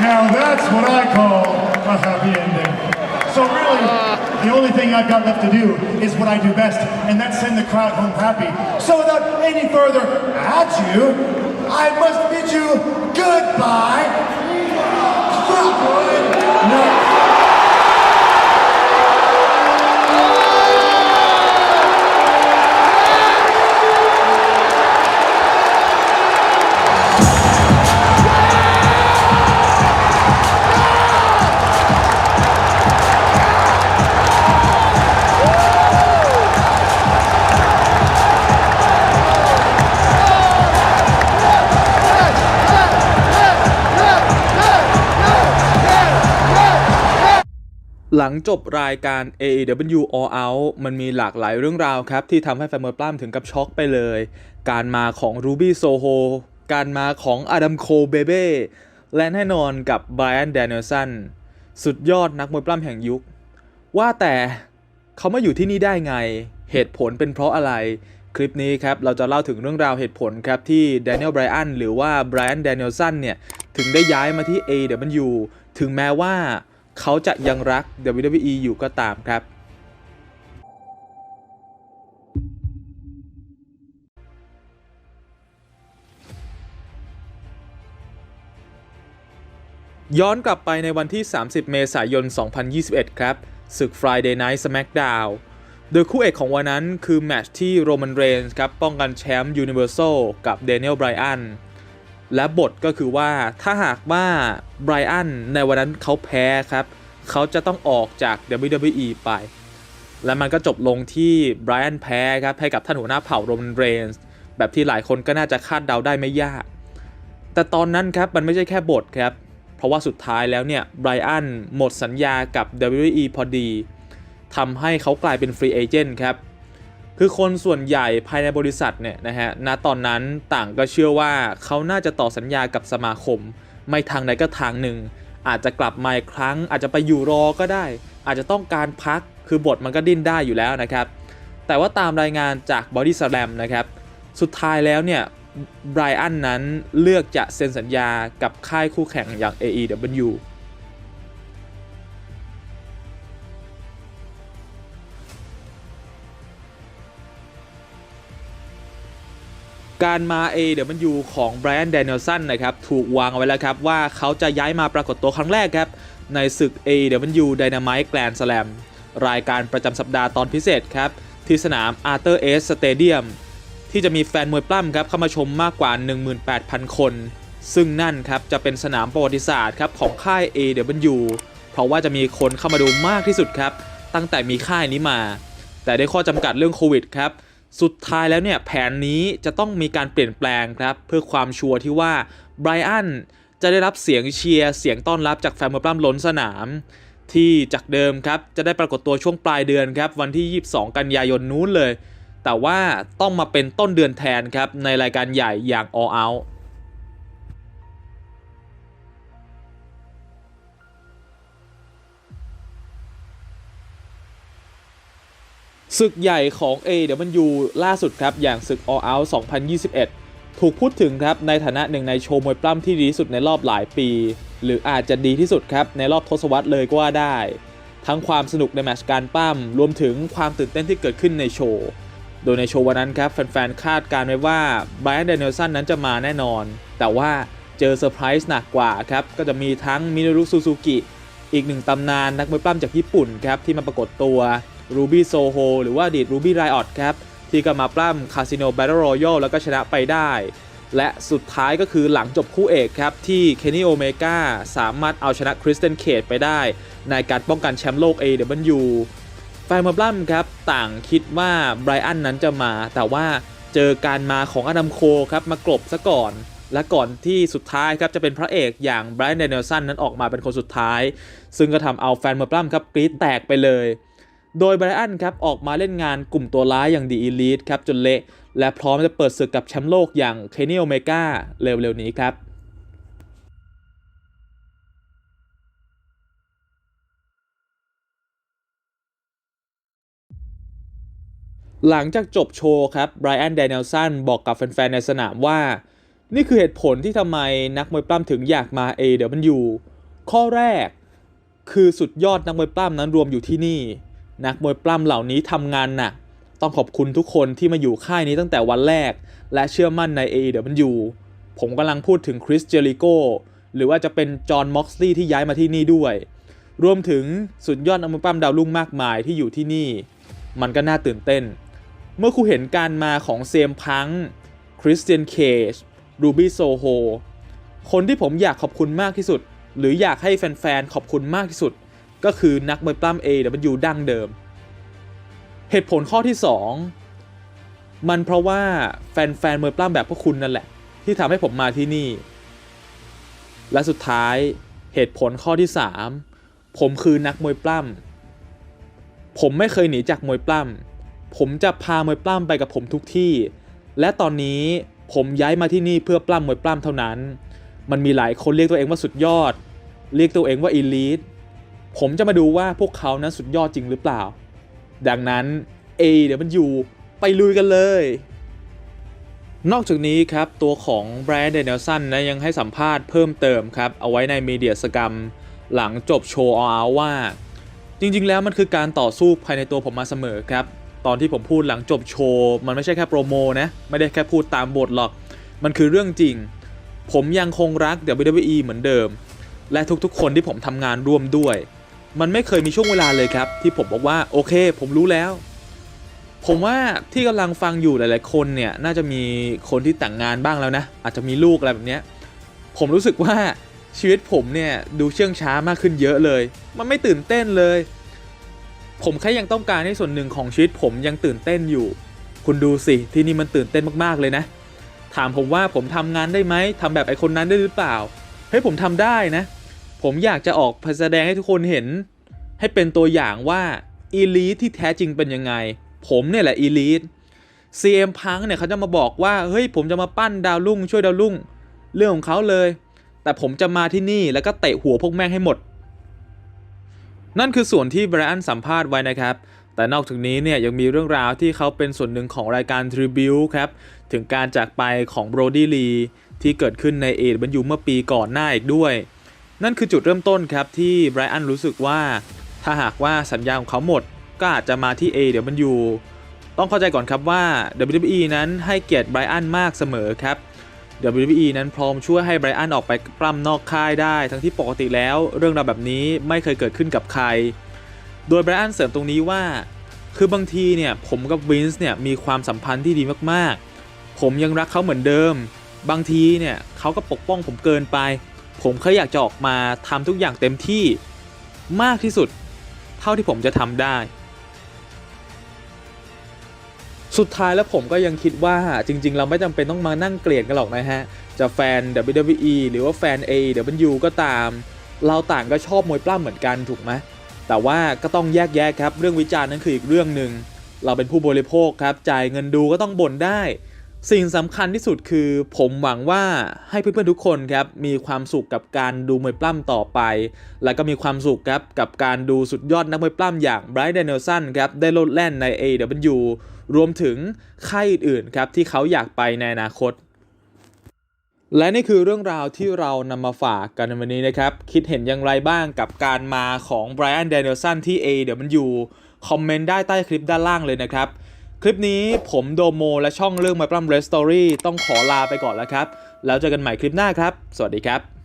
Now that's what I call a happy ending. So really, the only thing I've got left to do is what I do best, and that's send the crowd home happy. So without any further ado, I must bid you goodbye. Good หลังจบรายการ AEW All Out มันมีหลากหลายเรื่องราวครับ ที่ทำให้แฟนมวยปล้ำถึงกับช็อกไปเลย การมาของ Ruby Soho การมาของอดัมโคเบเบ้และแน่นอนกับ Brian Danielson สุดยอดนักมวยปล้ำแห่งยุค ว่าแต่เขามาอยู่ที่นี่ได้ไง เหตุผลเป็นเพราะอะไร คลิปนี้ครับ เราจะเล่าถึงเรื่องราวเหตุผลครับ ที่ Daniel Bryan หรือว่า Brian Danielson เนี่ย ถึงได้ย้ายมาที่ AEW ถึงแม้ว่า เขาจะยังรัก WWE อยู่ก็ตามครับ ย้อนกลับไปในวันที่ 30 เมษายน 2021 ครับ ศึก Friday Night SmackDown โดยคู่เอกของวันนั้นคือแมตช์ที่โรมันเรนส์ครับ ป้องกันแชมป์ Universal กับเดนิเอลไบรอัน และบทก็คือว่าถ้าหากว่าไบรอันในวันนั้นเขาแพ้ครับ เขาจะต้องออกจาก WWE ไป และมันก็จบลงที่ไบรอันแพ้ครับให้กับท่านหัวหน้าเผ่าโรมันเรนส์แบบที่หลายคนก็น่าจะคาดเดาได้ไม่ยาก แต่ตอนนั้นครับมันไม่ใช่แค่บทครับ เพราะว่าสุดท้ายแล้วเนี่ยไบรอันหมดสัญญากับ WWE พอดีทำให้เขากลายเป็นฟรีเอเจนต์ครับ คือคนส่วนใหญ่ภายในบริษัทเนี่ยนะฮะณตอนนั้นต่างก็เชื่อว่าเขาน่าจะต่อสัญญากับสมาคม ไม่ทางใดก็ทางหนึ่ง อาจจะกลับมาอีกครั้ง อาจจะไปอยู่รอก็ได้ อาจจะต้องการพักคือบทมันก็ดิ้นได้อยู่แล้วนะครับ แต่ว่าตามรายงานจาก Body Slam นะครับ สุดท้ายแล้วเนี่ยไบรอันนั้นเลือกจะเซ็นสัญญากับค่ายคู่แข่งอย่าง AEW การมา AEW ของ Brian Danielson นะครับถูกวางเอาไว้แล้วครับว่าเขาจะย้ายมาปรากฏตัวครั้งแรกครับในศึก AEW Dynamite Grand Slam รายการประจำสัปดาห์ตอนพิเศษครับที่สนาม Arthur S Stadium ที่จะมีแฟนมวยปล้ำครับเข้ามาชมมากกว่า 18,000 คน ซึ่งนั่นครับจะเป็นสนามประวัติศาสตร์ครับของค่าย AW เพราะว่าจะมีคนเข้ามาดูมากที่สุดครับตั้งแต่มีค่ายนี้มา แต่ได้ข้อจำกัดเรื่องโควิดครับ สุดท้ายแล้วเนี่ยแผนนี้จะต้องมีการเปลี่ยนแปลงครับ เพื่อความชัวร์ที่ว่าไบรอันจะได้รับเสียงเชียร์เสียงต้อนรับจากแฟนมวยปล้ำล้นสนาม ที่จากเดิมครับ จะได้ปรากฏตัวช่วงปลายเดือนครับ วันที่ 22 กันยายนนู้นเลย แต่ว่าต้องมาเป็นต้นเดือนแทนครับ ในรายการใหญ่อย่าง All Out ศึกใหญ่ของ AW ล่าสุดครับ อย่างศึก All Out 2021 ถูกพูดถึงครับ ในฐานะหนึ่งในโชว์มวยปล้ำที่ดีที่สุดในรอบหลายปี หรืออาจจะดีที่สุดครับ ในรอบทศวรรษเลยก็ว่าได้ ทั้งความสนุกในแมชการปั้มรวมถึงความตื่นเต้นที่เกิดขึ้นในโชว์ โดยในโชว์วันนั้นครับแฟนๆคาดการไว้ว่าไบรอันเดน e l สันนั้นจะมาแน่นอน แต่ว่าเจอเซอร์ไพรส์หนักกว่าครับก็จะมีทั้งมินรุซูซูกิอีกหนึ่งตำนานนักมวยปล้ำจากญี่ปุ่นครับที่มาปรากฏตัว รูบี้โซโฮหรือว่าดีตรูบี้ไรออดครับที่ก็มาปล้ำคาสิโนแบทเทิลรอยัลแล้วก็ชนะไปได้ และสุดท้ายก็คือหลังจบคู่เอกครับ ที่เคนนี่โอเมกาสามารถเอาชนะคริสเตนเคดไปได้ ในการป้องกันแชมป์โลก AW แฟนมวยปล้ำครับ ต่างคิดว่าไบรอันนั้นจะมา แต่ว่าเจอการมาของอดัมโคครับ มากลบซะก่อน และก่อนที่สุดท้ายครับ จะเป็นพระเอกอย่างไบรอันเดน e l สันนั้นออกมาเป็นคนสุดท้าย ซึ่งก็ทำเอาแฟนมวยปล้ำครับกรี๊ดแตกไปเลย โดยไบรอันครับออกมาเล่นงานกลุ่มตัวร้ายอย่างดีอีลิทครับจนเละ และพร้อมจะเปิดศึกกับแชมป์โลกอย่างเคนนี่โอเมกาเร็วๆนี้ครับหลังจากจบโชว์ครับไบรอันเดน e l สันบอกกับแฟนๆ ในสนามว่า นี่คือเหตุผลที่ทำไมนักมวยปล้ำถึงอยากมา AW ข้อแรก คือสุดยอดนักมวยปล้ำนั้นรวมอยู่ที่นี่ นักมวยปล้ำเหล่านี้ทำงานหนัก ต้องขอบคุณทุกคนที่มาอยู่ค่ายนี้ตั้งแต่วันแรก และเชื่อมั่นใน AEW ผมกำลังพูดถึงคริสเจริโกหรือว่าจะเป็นจอห์นม็อกซ์ลีย์ที่ย้ายมาที่นี่ด้วย รวมถึงสุดยอดนักมวยปล้ำดาวรุ่งมากมายที่อยู่ที่นี่ มันก็น่าตื่นเต้น เมื่อคุณเห็นการมาของเซมพังคริสเตียนเคจรูบี้โซโฮคนที่ผมอยากขอบคุณมากที่สุด หรืออยากให้แฟนๆขอบคุณมากที่สุด ก็คือนักมวยปล้ำ AW ดั้งเดิม เหตุผลข้อที่ 2 มันเพราะว่าแฟนๆมวยปล้ำแบบพวกคุณนั่นแหละ ที่ทำให้ผมมาที่นี่ และสุดท้ายเหตุผลข้อที่ 3 ผมคือนักมวยปล้ำผมไม่เคยหนีจากมวยปล้ำผมจะพามวยปล้ำไปกับผมทุกที่ และตอนนี้ผมย้ายมาที่นี่เพื่อปล้ำมวยปล้ำเท่านั้น มันมีหลายคนเรียกตัวเองว่าสุดยอด เรียกตัวเองว่าอีลีท ผมจะมาดูว่าพวกเขานั้นสุดยอดจริงหรือเปล่า ดังนั้น A เดี๋ยวมันอยู่ไปลุยกันเลย นอกจากนี้ครับ ตัวของแบรนด์เดน e l สันนะยังให้สัมภาษณ์เพิ่มเติมครับ เอาไว้ในมีเดียสกรรม หลังจบโชว์เอาว่า จริง ๆ แล้วมันคือการต่อสู้ภายในตัวผมมาเสมอครับ ตอนที่ผมพูดหลังจบโชว์ มันไม่ใช่แค่โปรโมนะ ไม่ได้แค่พูดตามบทหรอก มันคือเรื่องจริง ผมยังคงรัก WWE เหมือนเดิม และทุกๆ คนที่ผมทำงานร่วมด้วย มันไม่เคยมีช่วงเวลาเลยครับ ที่ผมบอกว่าโอเค ผมรู้แล้ว ผมว่าที่กำลังฟังอยู่หลาย ๆ คนเนี่ยน่าจะมีคนที่แต่งงานบ้างแล้วนะ อาจจะมีลูกอะไรแบบเนี้ยผมรู้สึกว่าชีวิตผมเนี่ยดูเชื่องช้ามากขึ้นเยอะเลย มันไม่ตื่นเต้นเลย ผมแค่ยังต้องการให้ส่วนหนึ่งของชีวิตผมยังตื่นเต้นอยู่ คุณดูสิที่นี่มันตื่นเต้นมากๆเลยนะ ถามผมว่าผมทำงานได้ไหมทำแบบไอคนนั้นได้หรือเปล่าเฮ้ยผมทำได้นะ ผมอยากจะออกแสดงให้ทุกคนเห็น ให้เป็นตัวอย่างว่าอีลีทที่แท้จริงเป็นยังไง ผมเนี่ยแหละอีลีท CM พังเนี่ยเขาจะมาบอกว่า เฮ้ย ผมจะมาปั้นดาวรุ่งช่วยดาวรุ่ง เรื่องของเขาเลย แต่ผมจะมาที่นี่แล้วก็เตะหัวพวกแม่งให้หมด นั่นคือส่วนที่ไบรอันสัมภาษณ์ไว้นะครับ แต่นอกจากนี้เนี่ยยังมีเรื่องราวที่เขาเป็นส่วนหนึ่งของรายการ Tribute ครับ ถึงการจากไปของโบรดี้ลีที่เกิดขึ้นในเอ w เมื่อปีก่อนหน้าอีกด้วย นั่นคือจุดเริ่มต้นครับที่ไบรอันรู้สึกว่าถ้าหากว่าสัญญาของเขาหมดก็อาจจะมาที่ AW ต้องเข้าใจก่อนครับว่า WWE นั้นให้เกียรติไบรอันมากเสมอครับ WWE นั้นพร้อมช่วยให้ไบรอันออกไปปล้ำนอกค่ายได้ ทั้งที่ปกติแล้ว เรื่องราวแบบนี้ไม่เคยเกิดขึ้นกับใคร โดยไบรอันเสริมตรงนี้ว่า คือบางทีเนี่ยผมกับวินส์เนี่ยมีความสัมพันธ์ที่ดีมากๆ ผมยังรักเขาเหมือนเดิม บางทีเนี่ยเขาก็ปกป้องผมเกินไป ผมแค่อยากจะออกมาทำทุกอย่างเต็มที่มากที่สุด เท่าที่ผมจะทำได้ สุดท้ายแล้วผมก็ยังคิดว่าจริง ๆ เราไม่จำเป็นต้องมานั่งเกลียดกันหรอกนะฮะ จะแฟน WWE หรือว่าแฟน AEW ก็ตาม เราต่างก็ชอบมวยปล้ำเหมือนกันถูกไหมแต่ว่าก็ต้องแยกแยะครับ เรื่องวิจารณ์นั้นคืออีกเรื่องหนึ่งเราเป็นผู้บริโภคครับจ่ายเงินดูก็ต้องบ่นได้ สิ่งสำคัญที่สุดคือผมหวังว่าให้เพื่อนๆทุกคนครับมีความสุขกับการดูมวยปล้ำต่อไป และก็มีความสุขครับกับการดูสุดยอดนักมวยปล้ำอย่างไบรท์เดนเนลสันครับได้โลดแล่นใน AW รวมถึงค่ายอื่นๆครับที่เขาอยากไปในอนาคต และนี่คือเรื่องราวที่เรานำมาฝากกันในวันนี้นะครับ คิดเห็นอย่างไรบ้างกับการมาของไบรอันเดนเนลสันที่ AW คอมเมนต์ได้ใต้คลิปด้านล่างเลยนะครับ คลิปนี้ผมโดโมและช่องเรื่องมาปล้ำเรสตอรี่ต้องขอลาไปก่อนแล้วครับ แล้วเจอกันใหม่คลิปหน้าครับ สวัสดีครับ